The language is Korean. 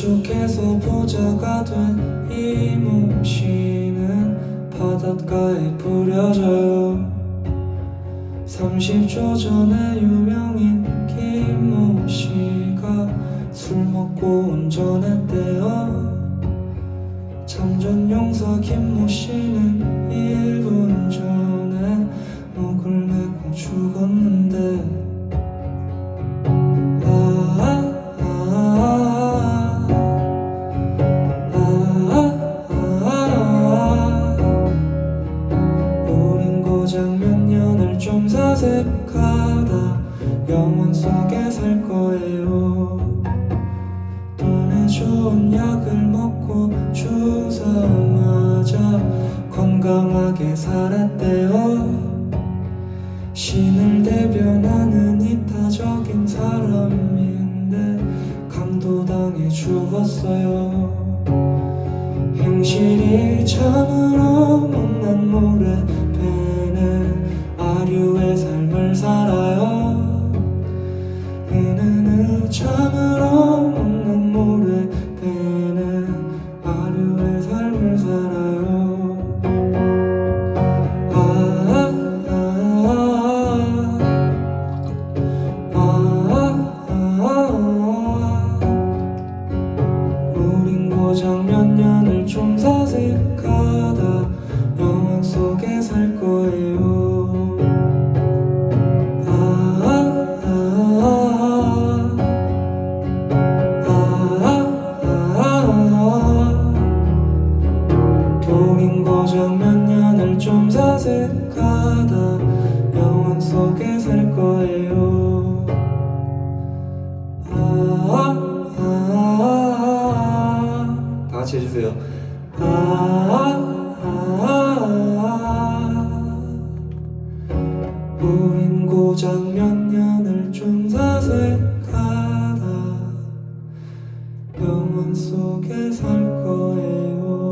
익숙해서 보자가 된 이 몸씨는 바닷가에 뿌려져요. 30초 전에 유명인 김모씨가 술 먹고 운전했대요. 잠전용사 김모씨는 1분 전 좀 사색하다. 영원 속에 살 거예요. 눈에 좋은 약을 먹고 주사 맞아 건강하게 살았대요. 신을 대변하는 이타적인 사람인데 강도당해 죽었어요. 행실이 참으로 좀 사색하다 영원 속에 살 거예요. 해주세요. 아, 아, 아, 우린 고작 몇 년을 좀 사색하다 영원 속에 살 거예요.